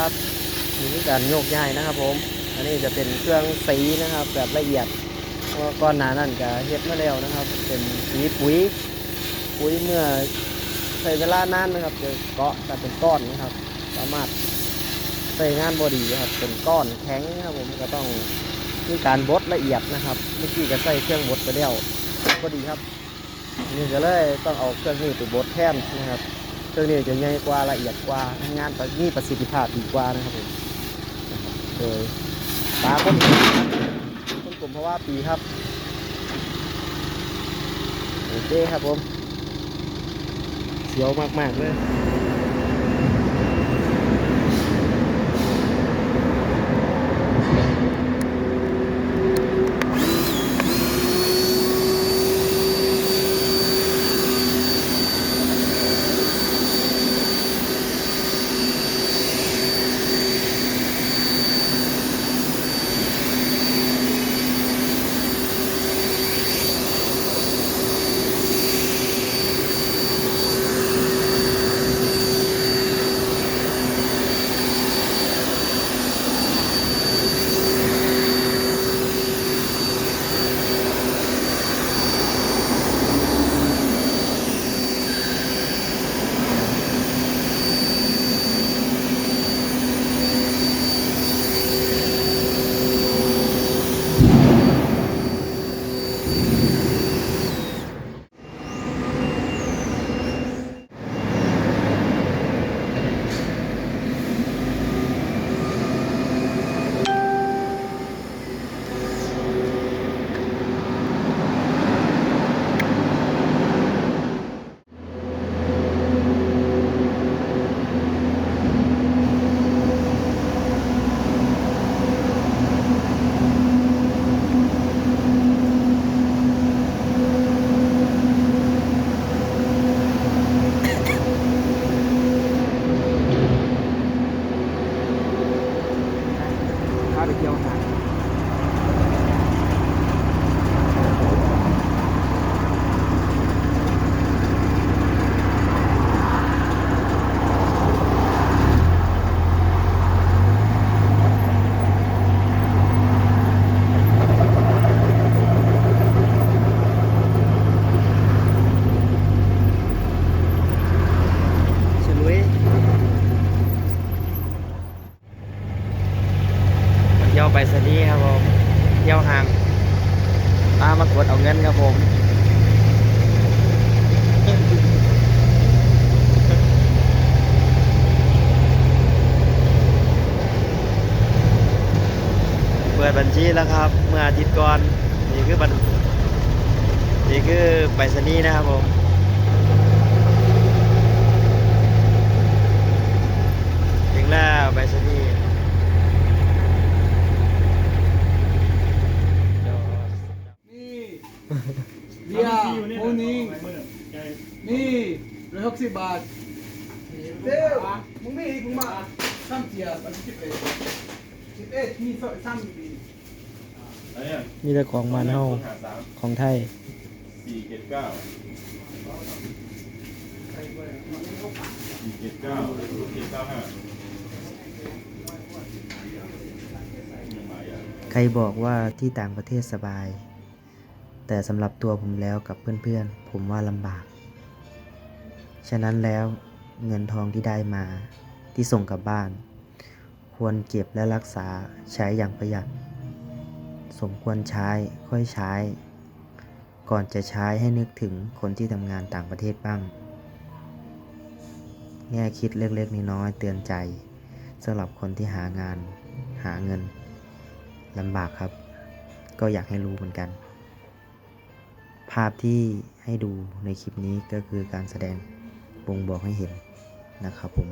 นะครับนี่การโยกย้ายนะครับ ผม อันนี้จะเป็นเครื่องสีนะครับ แบบละเอียดก้อนหนานั่นจะเฮ็ดมาแล้วนะครับ เป็นสีปุ๋ยปุ๋ยเมื่อใช้เวลานานนะครับจะเกาะจะเป็นก้อนนะครับ สามารถใช้งานบอดีครับ เป็นก้อนแข็งนะครับ ผมก็ต้องมีการบดละเอียดนะครับเมื่อกี้ก็ใส่เครื่องบดไปแล้วพอดีครับนี่ก็เลยต้องเอาเครื่องนี้ไปบดแทนนะครับ เครื่องนี้จะใหญ่กว่าละเอียดกว่างานมีประสิทธิภาพดีกว่านะครับผมโดยปลาคนกลุ่มครับคนกลุ่มเพราะว่าปีครับโอเคครับผมเสียวมากๆเลย ที่ยวไปสนีครับผมเที่ยวห่างตามมากดเอาเงินครับผมเปิดบัญชีแล้วครับ เมื่ออาทิตย์ก่อนนี่คือบัญนี่คือไปรษณีนะครับผม ถึงแล้วไปรษณีย์ นี่ เบียร์โมนิงนี่ร้อยหกสิบบาทเดี๋ยวมึงไม่ให้มึงมาซ้ำเสียบันสิบเอ็ดสิบเอ็ดมีซ้ำดีอันเนี้ยมีแต่ของมันเฮาหาสามของไทยสี่เจ็ดเก้าสี่เจ็ดเก้าเจ็ดเก้าห้าใครบอกว่าที่ต่างประเทศสบาย แต่สำหรับตัวผมแล้วกับเพื่อนๆ ผมว่าลำบาก ฉะนั้นแล้วเงินทองที่ได้มาที่ส่งกลับบ้าน ควรเก็บและรักษาใช้อย่างประหยัด สมควรใช้ค่อยใช้ ก่อนจะใช้ให้นึกถึงคนที่ทำงานต่างประเทศบ้าง แง่คิดเล็กๆน้อยๆเตือนใจสำหรับคนที่หางานหาเงินลำบากครับ ก็อยากให้รู้เหมือนกัน ภาพที่ให้ดูในคลิปนี้ก็คือการแสดงบ่งบอกให้เห็นนะครับผม